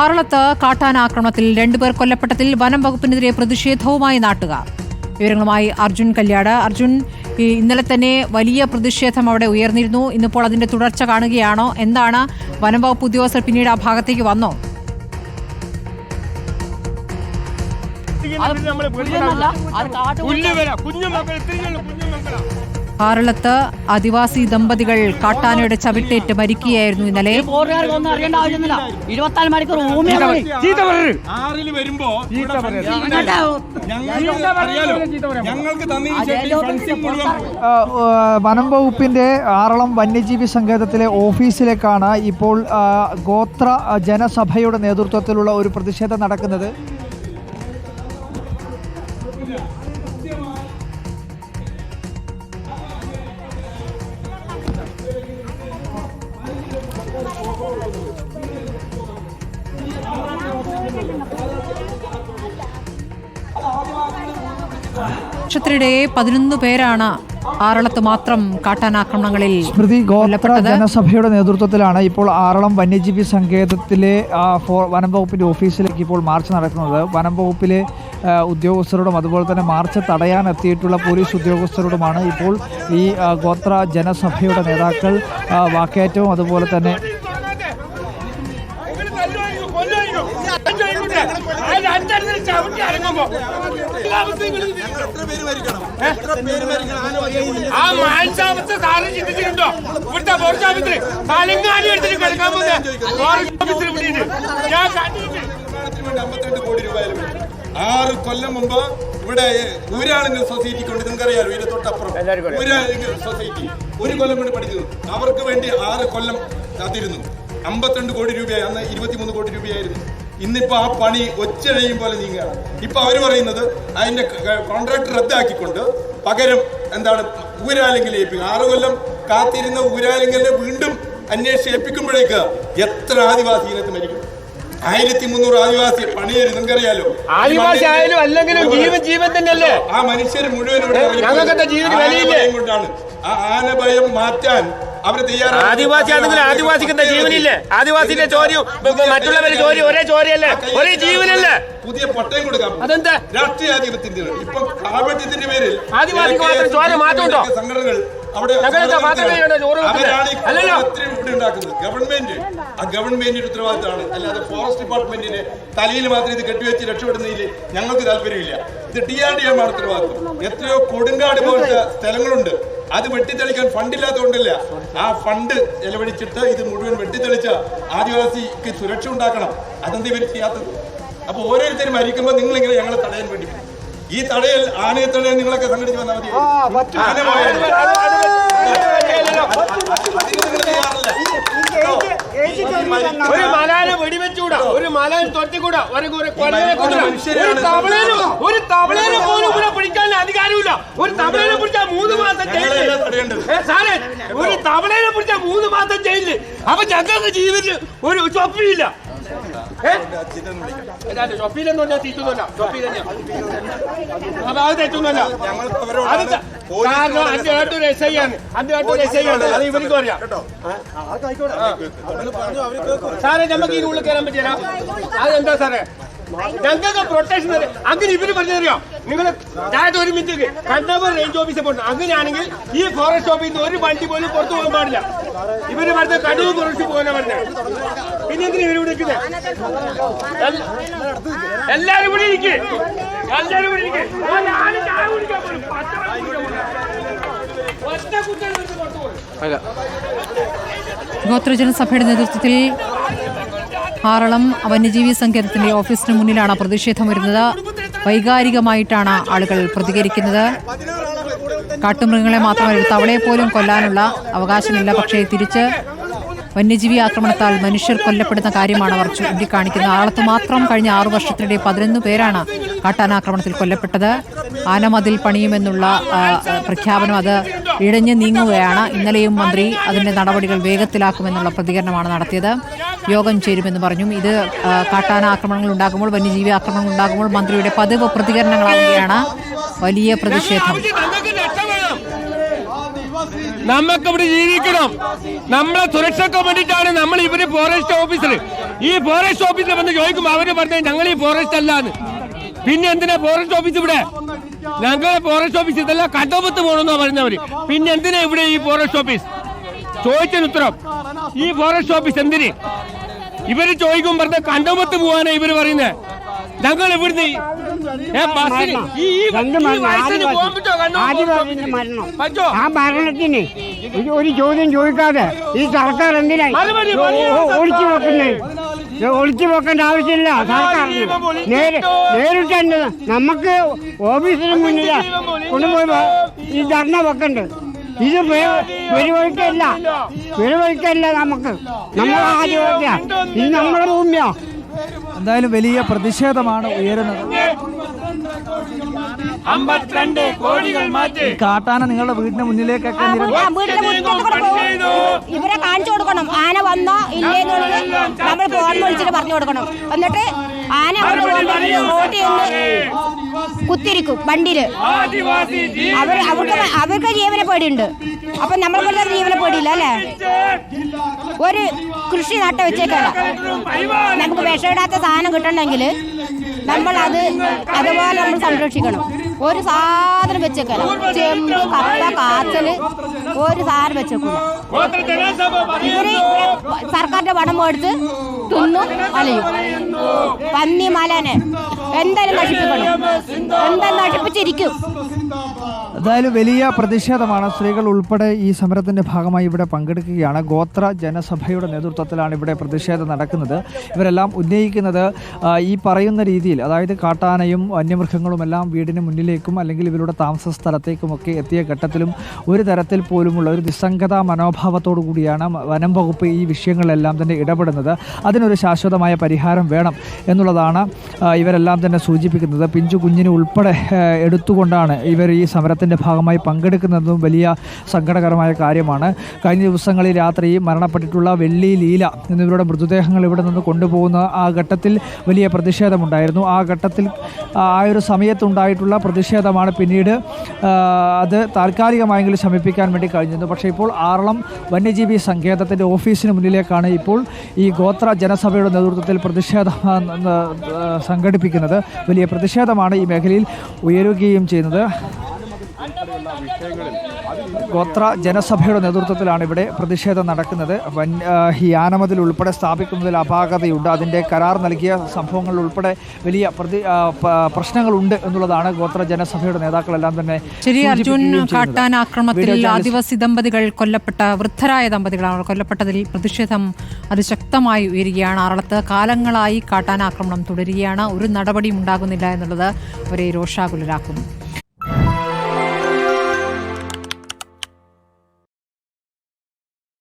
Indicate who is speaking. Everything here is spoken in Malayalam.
Speaker 1: ആറളത്ത് കാട്ടാനാക്രമണത്തിൽ രണ്ടുപേർ കൊല്ലപ്പെട്ടതിൽ വനം വകുപ്പിനെതിരെ പ്രതിഷേധവുമായി നാട്ടുകാർ. വിവരങ്ങളുമായി അർജുൻ കല്യാട്. അർജുൻ ഇന്നലെ തന്നെ വലിയ പ്രതിഷേധം അവിടെ ഉയർന്നിരുന്നു. ഇന്നിപ്പോൾ അതിന്റെ തുടർച്ച കാണുകയാണോ? എന്താണ് വനം വകുപ്പ് ഉദ്യോഗസ്ഥർ പിന്നീട് ആ ഭാഗത്തേക്ക് വന്നോ? ആറളത്ത് ആദിവാസി ദമ്പതികൾ കാട്ടാനയുടെ ചവിട്ടേറ്റ് മരിക്കുകയായിരുന്നു ഇന്നലെ.
Speaker 2: ഞങ്ങൾക്ക് അറിയാലോ. ഞങ്ങൾക്ക് ഫെൻസിംഗ് മുഴുവൻ.
Speaker 3: ആ, വനം വകുപ്പിന്റെ ആറളം വന്യജീവി സങ്കേതത്തിലെ ഓഫീസിലേക്കാണ് ഇപ്പോൾ ആ, ഗോത്ര ആ, ജനസഭയുടെ നേതൃത്വത്തിലുള്ള ഒരു പ്രതിഷേധം നടക്കുന്നത്.
Speaker 1: വർഷത്തിനിടെ പതിനൊന്ന് പേരാണ് ആറളത്ത് മാത്രം കാട്ടാനാക്രമണങ്ങളിൽ
Speaker 3: സ്മൃതി ഗോത്ര ജനസഭയുടെ നേതൃത്വത്തിലാണ് ഇപ്പോൾ ആറളം വന്യജീവി സങ്കേതത്തിലെ വനം വകുപ്പിന്റെ ഓഫീസിലേക്ക് ഇപ്പോൾ മാർച്ച് നടക്കുന്നത്. വനം വകുപ്പിലെ ഉദ്യോഗസ്ഥരോടും അതുപോലെ തന്നെ മാർച്ച് തടയാൻ എത്തിയിട്ടുള്ള പോലീസ് ഉദ്യോഗസ്ഥരോടുമാണ് ഇപ്പോൾ ഈ ഗോത്ര ജനസഭയുടെ നേതാക്കൾ വാക്കേറ്റവും അതുപോലെ തന്നെ
Speaker 2: അഞ്ചെണ്ണത്തിന് ചവിട്ടി ഇറങ്ങുമ്പോ എല്ലാവരും ഇങ്ങൾ ആ മാൻസാമത്തെ സാറിന് ചിന്തിച്ചിട്ടുണ്ടോ? ഇവിടുത്തെ ഓഫീസിൽ തലങ്ങാടി എടുത്തിട്ട് കിടക്കാൻ പോകുന്ന ഫോറസ്റ്റ് ഓഫീസിൽ വിട്ടിട്ട് ഞാൻ
Speaker 4: കണ്ടിട്ടുണ്ട്. ആറ് കൊല്ലം മുമ്പ് ഇവിടെ ഊരാളുങ്കൽ സൊസൈറ്റിക്ക് ഉണ്ട് നിങ്ങൾക്കറിയാലോ ഇതിന്റെ തൊട്ടപ്പുറം ഊരാളുങ്കൽ സൊസൈറ്റി ഒരു കൊല്ലം കൊണ്ട് പഠിച്ചു അവർക്ക് വേണ്ടി ആറ് കൊല്ലം കാത്തിരുന്നു. അമ്പത്തിരണ്ട് കോടി രൂപയായി. അന്ന് ഇരുപത്തിമൂന്ന് കോടി രൂപയായിരുന്നു. ഇന്നിപ്പോ ആ പണി ഒച്ചഴയും പോലെ നീങ്ങുകയാണ്. ഇപ്പൊ അവർ പറയുന്നത് അതിന്റെ കോൺട്രാക്ട് റദ്ദാക്കിക്കൊണ്ട് പകരം എന്താണ് ഊരാലെങ്കിൽ ഏൽപ്പിക്കും. ആറ് കൊല്ലം കാത്തിരുന്ന ഊരാലെങ്കിലിനെ വീണ്ടും അന്വേഷിച്ച് ഏൽപ്പിക്കുമ്പോഴേക്ക് എത്ര ആദിവാസി ഇനത്ത് മരിക്കും? ആയിരത്തി മുന്നൂറ് ആദിവാസി പണിയര് നിങ്ങൾക്കറിയാലോ?
Speaker 2: ആദിവാസി ആയാലും അല്ലെങ്കിലും ജീവൻ ജീവൻ തന്നെയല്ലേ
Speaker 4: ആ മനുഷ്യർ മുഴുവൻ ഇവിടെ? കൊണ്ടാണ്. ആ ആനഭയം മാറ്റാൻ അവർ തയ്യാറാണ്
Speaker 2: ആദിവാസി ആണെങ്കിൽ ആദിവാസിക്ക് എന്താ ജീവനില്ലേ? ആദിവാസിന്റെ ചോദ്യം മറ്റുള്ളവരുടെ ചോദ്യം ഒരേ ചോദ്യമല്ലേ? ഒരേ ജീവനല്ലേ?
Speaker 4: പുതിയ പട്ടയം കൊടുക്കാം.
Speaker 2: അതെന്താ?
Speaker 4: രാഷ്ട്രീയാധിപത്യത്തിന്റെ ഇപ്പൊ കാപട്യത്തിന്റെ പേരിൽ
Speaker 2: ആദിവാസിക്ക് മാത്രം ചോര മാറ്റമുണ്ടോ?
Speaker 4: സംഘടനകൾ അവിടെ അവരാണ് ഇവിടെ ഉണ്ടാക്കുന്നത്. ഗവൺമെന്റ് ആ ഗവൺമെന്റിന്റെ ഉത്തരവാദിത്തമാണ്. അല്ലാതെ ഫോറസ്റ്റ് ഡിപ്പാർട്ട്മെന്റിന്റെ തലയിൽ മാത്രം ഇത് കെട്ടിവെച്ച് രക്ഷപ്പെടുന്നതിൽ ഞങ്ങൾക്ക് താല്പര്യമില്ല. ഇത് ഡി ആർ ഡി എം ആണ് ഉത്തരവാദിത്തം എത്രയോ കൊടുങ്കാട് പോലത്തെ സ്ഥലങ്ങളുണ്ട്. അത് വെട്ടിത്തെളിക്കാൻ ഫണ്ടില്ലാത്തതുകൊണ്ടല്ല ആ ഫണ്ട് ചെലവഴിച്ചിട്ട് ഇത് മുഴുവൻ വെട്ടിത്തെളിച്ച ആദിവാസിക്ക് സുരക്ഷ ഉണ്ടാക്കണം അതെന്ത് ഇവർ ചെയ്യാത്തത് അപ്പൊ ഓരോരുത്തരും മരിക്കുമ്പോൾ നിങ്ങൾ ഇങ്ങനെ ഞങ്ങളെ തടയാൻ വേണ്ടി ഈ തടയൽ ആനയെ തടയൽ നിങ്ങളൊക്കെ സംഘടിച്ച് വന്നാൽ മതി
Speaker 2: ഒരു മലാനെ വെടിവെച്ചുകൂടാ ഒരു മലാനെ തൊറ്റിക്കൂടാ ഒരു തവളേനും ഒരു തവളേനെ ഞങ്ങൾക്ക് ജീവിതത്തിൽ ഒരു ചൊപ്പിയില്ല ആണ് ആണ് അറിയാം സാറേ നമുക്ക് ഈ ഉള്ളിൽ കയറാൻ പറ്റില്ല അതെന്താ സാറേ ഞങ്ങൾക്ക് പ്രൊട്ടക്ഷൻ തരും. അങ്ങനെ ഇവർ പറഞ്ഞറിയോ നിങ്ങൾ താഴത്തെ ഒരു മിനിറ്റ് കണ്ടവർ റേഞ്ച് ഓഫീസിൽ പോകണം അങ്ങനെയാണെങ്കിൽ ഈ ഫോറസ്റ്റ് ഓഫീസിൽ നിന്ന് ഒരു വണ്ടി പോലും പുറത്തു പോകാൻ പാടില്ല. ഇവർ പറഞ്ഞ കടുവ് കുറച്ച് പോകാൻ പറഞ്ഞ. പിന്നെ എന്തിനാ ഇവർ വിളിക്കുന്നത് എല്ലാരും കൂടി ഇരിക്കേ. എല്ലാരും പോകും
Speaker 1: ഗോത്രജനസഭയുടെ നേതൃത്വത്തിൽ ആറളം വന്യജീവി സങ്കേതത്തിന്റെ ഓഫീസിന് മുന്നിലാണ് പ്രതിഷേധം വരുന്നത്. വൈകാരികമായിട്ടാണ് ആളുകൾ പ്രതികരിക്കുന്നത്. കാട്ടുമൃഗങ്ങളെ മാത്രമല്ല തവളയെ പോലും കൊല്ലാനുള്ള അവകാശമില്ല. പക്ഷേ തിരിച്ച് വന്യജീവി ആക്രമണത്താൽ മനുഷ്യർ കൊല്ലപ്പെടുന്ന കാര്യമാണ് അവർ ചൂണ്ടിക്കാണിക്കുന്നത്. ആളത്ത് മാത്രം കഴിഞ്ഞ ആറു വർഷത്തിനിടെ പതിനൊന്ന് പേരാണ് കാട്ടാനാക്രമണത്തിൽ കൊല്ലപ്പെട്ടത്. ആനമതിൽ പണിയുമെന്നുള്ള പ്രഖ്യാപനം അത് ഇഴഞ്ഞു നീങ്ങുകയാണ്. ഇന്നലെയും മന്ത്രി അതിന്റെ നടപടികൾ വേഗത്തിലാക്കുമെന്നുള്ള പ്രതികരണമാണ് നടത്തിയത്. യോഗം ചേരുമെന്ന് പറഞ്ഞു ഇത് കാട്ടാന ആക്രമണങ്ങൾ ഉണ്ടാകുമ്പോൾ വന്യജീവി ആക്രമണങ്ങൾ ഉണ്ടാകുമ്പോൾ മന്ത്രിയുടെ പതിവ് പ്രതികരണങ്ങളാവുകയാണ് വലിയ പ്രതിഷേധം.
Speaker 2: നമുക്ക് രക്ഷപ്പെടണം ഇവിടെ ജീവിക്കണം. നമ്മളെ സുരക്ഷയ്ക്ക് വേണ്ടിയിട്ടാണ് നമ്മൾ ഇവർ ഫോറസ്റ്റ് ഓഫീസിൽ ഈ ഫോറസ്റ്റ് ഓഫീസിൽ വന്ന് ചോദിക്കുമ്പോ അവർ പറഞ്ഞത് ഞങ്ങൾ ഈ ഫോറസ്റ്റ് അല്ലാന്ന്. പിന്നെ എന്തിനാ ഫോറസ്റ്റ് ഓഫീസ് ഇവിടെ? ഞങ്ങളെ ഫോറസ്റ്റ് ഓഫീസ് ഇതെല്ലാം കടമ്പത്ത് പോകണമെന്നാ പറഞ്ഞവര്. പിന്നെ എന്തിനാ ഇവിടെ ഈ ഫോറസ്റ്റ് ഓഫീസ് ചോദിച്ചതിന് ഉത്തരം ഈ ഫോറസ്റ്റ് ഓഫീസ് എന്തിന്? ഇവർ ചോദിക്കും പറഞ്ഞ കണ്ടമത്ത് പോവാനാ ഇവർ പറയുന്നത് ഞങ്ങൾ ഇവിടുന്ന്
Speaker 5: ആ മരണത്തിന് ഒരു- ചോദ്യം ചോദിക്കാതെ ഈ സർക്കാർ എന്തിനാ ഒളിച്ചു വെക്കുന്നത്? ഇത് ഒളിച്ചു വെക്കേണ്ട ആവശ്യമില്ല. സർക്കാരിന് നേര് നേരിട്ട് നമുക്ക് ഓഫീസിന് മുന്നിൽ കൊണ്ടുപോയി ഈ ധർണ വെക്കണ്ട് ഇത് വെരുവഴിക്കല്ല വെരുവഴിക്കല്ല നമുക്ക്. നമ്മൾ ആദ്യമൊക്കെയാ ഇത് നമ്മുടെ ഭൂമിയാ.
Speaker 3: എന്തായാലും വലിയ പ്രതിഷേധമാണ് ഉയരുന്നത്.
Speaker 2: അമ്പത്തിരണ്ട് കോടികൾ മാറ്റി.
Speaker 3: കാട്ടാന നിങ്ങളുടെ
Speaker 6: വീടിന്റെ മുന്നിലേക്കൊക്കെ. ഇവരെ കാണിച്ചു കൊടുക്കണം. ആന വന്നോ ഇല്ലേന്നുള്ളത് നമ്മൾ ഫോൺ വിളിച്ചിട്ട് പറഞ്ഞു കൊടുക്കണം. എന്നിട്ട് ആന റോട്ടിൽ കുത്തിരിക്കും വണ്ടിയിൽ.
Speaker 2: ആദിവാസി
Speaker 6: അവർ അവർക്ക് അവർക്ക് ജീവന പേടിയുണ്ട്. അപ്പൊ നമ്മളെ ജീവന പേടിയില്ല അല്ലേ? ഒരു കൃഷി നട്ട വെച്ചേക്കല്ല നമുക്ക് വിഷമിടാത്ത സാധനം കിട്ടണമെങ്കിൽ നമ്മൾ അത് അതുപോലെ നമ്മൾ സംരക്ഷിക്കണം. ഒരു സാധനം വെച്ചേക്കല്ല. ചെമ്പ് കപ്പ കാച്ചൽ ഒരു സാധനം വെച്ചേക്കില്ല ഇവർ സർക്കാരിന്റെ പണം മേടിച്ച് തിന്നു അലയും. പന്നി മലനെ എന്തായാലും നശിപ്പിക്കണം. എന്തായാലും നശിപ്പിച്ചിരിക്കും.
Speaker 3: എന്തായാലും വലിയ പ്രതിഷേധമാണ്. സ്ത്രീകൾ ഉൾപ്പെടെ ഈ സമരത്തിന്റെ ഭാഗമായി ഇവിടെ പങ്കെടുക്കുകയാണ്. ഗോത്ര ജനസഭയുടെ നേതൃത്വത്തിലാണ് ഇവിടെ പ്രതിഷേധം നടക്കുന്നത്. ഇവരെല്ലാം ഉന്നയിക്കുന്നത് ഈ പറയുന്ന രീതിയിൽ അതായത് കാട്ടാനയും വന്യമൃഗങ്ങളും എല്ലാം വീടിന് മുന്നിലേക്കും അല്ലെങ്കിൽ ഇവരുടെ താമസ സ്ഥലത്തേക്കുമൊക്കെ എത്തിയ ഘട്ടത്തിലും ഒരു തരത്തിൽ പോലുമുള്ള ഒരു നിസ്സംഗത മനോഭാവത്തോടു കൂടിയാണ് വനം വകുപ്പ് ഈ വിഷയങ്ങളിലെല്ലാം തന്നെ ഇടപെടുന്നത്. അതിനൊരു ശാശ്വതമായ പരിഹാരം വേണം എന്നുള്ളതാണ് ഇവരെല്ലാം തന്നെ സൂചിപ്പിക്കുന്നത്. പിഞ്ചു കുഞ്ഞിനെ ഉൾപ്പെടെ എടുത്തുകൊണ്ടാണ് ഇവർ ഈ സമരത്തിന്റെ ഭാഗമായി പങ്കെടുക്കുന്നതും വലിയ സങ്കടകരമായ കാര്യമാണ്. കഴിഞ്ഞ ദിവസങ്ങളിൽ രാത്രി മരണപ്പെട്ടിട്ടുള്ള വെള്ളി ലീല എന്നിവരുടെ മൃതദേഹങ്ങൾ ഇവിടെ നിന്ന് കൊണ്ടുപോകുന്ന ആ ഘട്ടത്തിൽ വലിയ പ്രതിഷേധമുണ്ടായിരുന്നു. ആ ഘട്ടത്തിൽ ആ ഒരു സമയത്തുണ്ടായിട്ടുള്ള പ്രതിഷേധമാണ് പിന്നീട് അത് താൽക്കാലികമായെങ്കിലും ശമിപ്പിക്കാൻ വേണ്ടി കഴിഞ്ഞിരുന്നു. പക്ഷേ ഇപ്പോൾ ആറളം വന്യജീവി സങ്കേതത്തിന്റെ ഓഫീസിന് മുന്നിലേക്കാണ് ഇപ്പോൾ ഈ ഗോത്ര ജനസഭയുടെ നേതൃത്വത്തിൽ പ്രതിഷേധം സംഘടിപ്പിക്കുന്നത്. വലിയ പ്രതിഷേധമാണ് ഈ മേഖലയിൽ ഉയരുകയും ചെയ്യുന്നത്. ഗോത്ര ജനസഭയുടെ നേതൃത്വത്തിലാണ് ഇവിടെ പ്രതിഷേധം നടക്കുന്നത്. വൻ ഈ ആനമതിൽ ഉൾപ്പെടെ സ്ഥാപിക്കുന്നതിൽ അപാകതയുണ്ട്. അതിന്റെ കരാർ നൽകിയ സംഭവങ്ങളിൽ ഉൾപ്പെടെ വലിയ പ്രതി പ്രശ്നങ്ങളുണ്ട് എന്നുള്ളതാണ് ഗോത്ര ജനസഭയുടെ നേതാക്കളെല്ലാം തന്നെ
Speaker 1: ശരി അർജുൻ
Speaker 3: കാട്ടാൻ
Speaker 1: ആക്രമത്തിൽ ആക്രമണത്തിൽ ആദിവാസി ദമ്പതികൾ കൊല്ലപ്പെട്ട വൃദ്ധരായ ദമ്പതികളാണ് കൊല്ലപ്പെട്ടതിൽ പ്രതിഷേധം അതിശക്തമായി ഉയരുകയാണ്. ആറളത്ത് കാലങ്ങളായി കാട്ടാൻ ആക്രമണം തുടരുകയാണ്. ഒരു നടപടിയും ഉണ്ടാകുന്നില്ല എന്നുള്ളത് അവരെ രോഷാകുലരാക്കുന്നു.